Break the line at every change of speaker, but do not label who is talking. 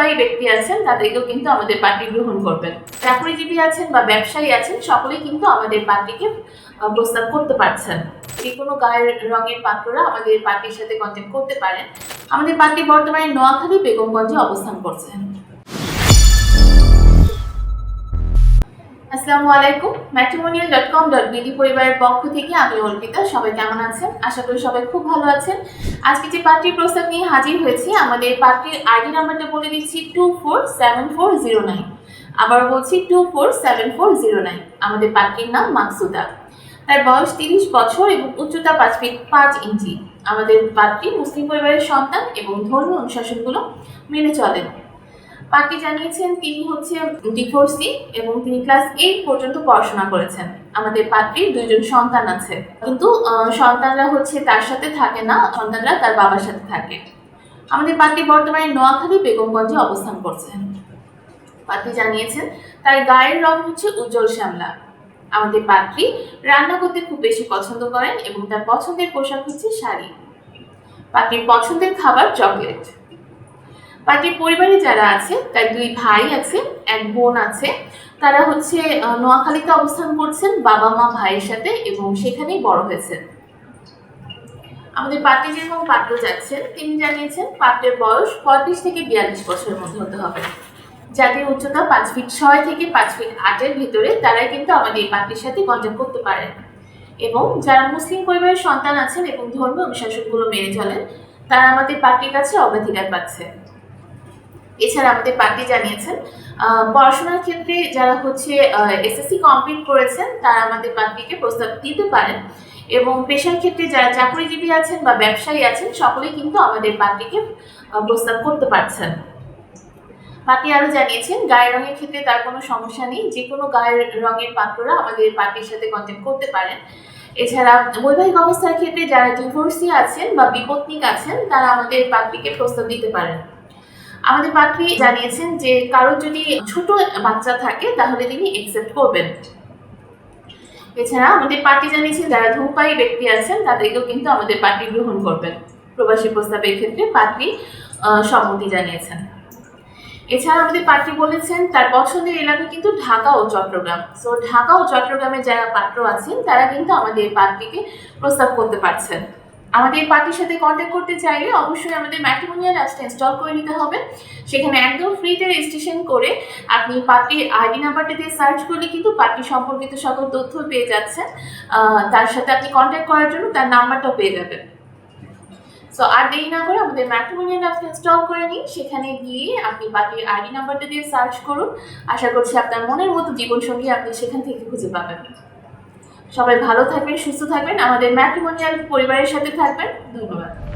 ধূমপায়ী ব্যক্তি আছেন, তাদেরকেও কিন্তু আমাদের পার্টি গ্রহণ করবেন। চাকরিজীবী আছেন বা ব্যবসায়ী আছেন, সকলেই কিন্তু আমাদের পার্টিকে প্রস্তাব করতে পারছেন। যে কোনো গায়ের রঙের পাত্ররা আমাদের পার্টির সাথে কন্ট্যাক্ট করতে পারেন। আমাদের পার্টি বর্তমানে নোয়াখালী বেগমগঞ্জে অবস্থান করছেন। আসসালামু আলাইকুম matrimonial dot com dot BD পরিবারের পক্ষ থেকে আমি অর্পিতা, সবাই কেমন আছেন? আশা করি সবাই খুব ভালো আছেন। আজকে যে পার্টির প্রস্তাব নিয়ে হাজির হয়েছি, আমাদের পার্টির আইডি নাম্বারটা বলে দিচ্ছি two four seven four zero nine আবার বলছি two four seven four zero nine আমাদের পার্টির নাম মাকসুদা। তার বয়স তিরিশ বছর এবং উচ্চতা পাঁচ ফিট পাঁচ ইঞ্চি। আমাদের পার্টি মুসলিম পরিবারের সন্তান এবং ধর্মীয় অনুশাসনগুলো মেনে চলেন। পার্টি জানিয়েছেন তিনি হচ্ছে ডিভোর্সি এবং তিনি ক্লাস এইট পর্যন্ত পড়াশোনা করেছেন। আমাদের পার্টির দুইজন সন্তান আছে। কিন্তু সন্তানরা হচ্ছে তার সাথে থাকে না, সন্তানরা তার বাবার সাথে থাকে। আমাদের পাত্রী বর্তমানে নোয়াখালী বেগমগঞ্জে অবস্থান করছেন। পার্টি জানিয়েছেন, তার গায়ের রং হচ্ছে উজ্জ্বল শ্যামলা। আমাদের পাত্রী রান্না করতে খুব বেশি পছন্দ করেন এবং তার পছন্দের পোশাক হচ্ছে শাড়ি। পাত্রীর পছন্দের খাবার চকলেট। পাত্রীর পরিবারে যারা আছে, তার দুই ভাই আছে, এক বোন আছে, তারা হচ্ছে নোয়াখালীতে অবস্থান করছেন, বাবা মা ভাইয়ের সাথে এবং সেখানেই বড় হয়েছেন। আমাদের পাত্রী যেরকম পাত্র যাচ্ছেন তিনি জানিয়েছেন পাত্রের বয়স পঁয়ত্রিশ থেকে বিয়াল্লিশ বছরের মধ্যে হতে হবে। যাদের উচ্চতা পাঁচ ফিট ছয় থেকে পাঁচ ফিট আটের ভিতরে তারাই কিন্তু আমাদের এই পাত্রীর সাথে কন্ট্যাক্ট করতে পারেন এবং যারা মুসলিম পরিবারের সন্তান আছেন এবং ধর্মীয় অনুশাসনগুলো মেনে চলেন, তারা আমাদের পার্টির কাছে অগ্রাধিকার পাচ্ছে। এছাড়া আমাদের পার্টি জানিয়েছেন পড়াশোনার ক্ষেত্রে যারা হচ্ছে এসএসসি কমপ্লিট করেছেন, তারা আমাদের পার্টিকে প্রস্তাব দিতে পারেন। এবং পেশার ক্ষেত্রে যারা চাকরিজীবী আছেন বা ব্যবসায়ী আছেন, সকলেই কিন্তু আমাদের পার্টিকে প্রস্তাব করতে পারছেন। পার্টি আরও জানিয়েছেন, গায়ের রঙের ক্ষেত্রে তার কোনো সমস্যা নেই যে কোনো গায়ের রঙের পাত্ররা আমাদের পার্টির সাথে কন্ট্যাক্ট করতে পারেন। এছাড়া বৈবাহিক অবস্থার ক্ষেত্রে যারা ডিভোর্সি আছেন বা বিপত্নিক আছেন, তারা আমাদের পার্টিকে প্রস্তাব দিতে পারেন। আমাদের পাত্রী জানিয়েছেন যে কারও যদি ছোট বাচ্চা থাকে, তাহলে তিনি একসেপ্ট করবেন। এছাড়া আমাদের পার্টি জানিয়েছেন, যারা ধূমপায়ী ব্যক্তি আছেন, তাদেরকেও কিন্তু আমাদের পার্টি গ্রহণ করবেন। প্রবাসী প্রস্তাবের ক্ষেত্রে পার্টি সম্মতি জানিয়েছেন। এছাড়া আমাদের পার্টি বলেছেন, তার পছন্দের এলাকা কিন্তু ঢাকা ও চট্টগ্রাম। সো ঢাকা ও চট্টগ্রামে যারা পাত্র আছেন, তারা কিন্তু আমাদের পার্টিকে প্রস্তাব করতে পারছেন। আমাদের পার্টির সাথে কন্ট্যাক্ট করতে চাইলে অবশ্যই আমাদের ম্যাট্রিমোনিয়াল অ্যাপসটা ইনস্টল করে নিতে হবে। সেখানে একদম ফ্রিতে রেজিস্ট্রেশন করে আপনি পার্টির আইডি নাম্বারটা দিয়ে সার্চ করলে কিন্তু পার্টি সম্পর্কিত সকল তথ্য পেয়ে যাচ্ছেন। তার সাথে আপনি কন্ট্যাক্ট করার জন্য তার নাম্বারটাও পেয়ে যাবেন। সো আর দেরি না করে আমাদের ম্যাট্রিমোনিয়াল অ্যাপস ইনস্টল করে নিন সেখানে গিয়ে আপনি পার্টির আইডি নাম্বারটা দিয়ে সার্চ করুন। আশা করছি আপনার মনের মতো জীবনসঙ্গী আপনি সেখান থেকে খুঁজে পাবেন। সবাই ভালো থাকবেন সুস্থ থাকবেন। আমাদের ম্যাট্রিমোনিয়াল পরিবারের সাথে থাকবেন। ধন্যবাদ।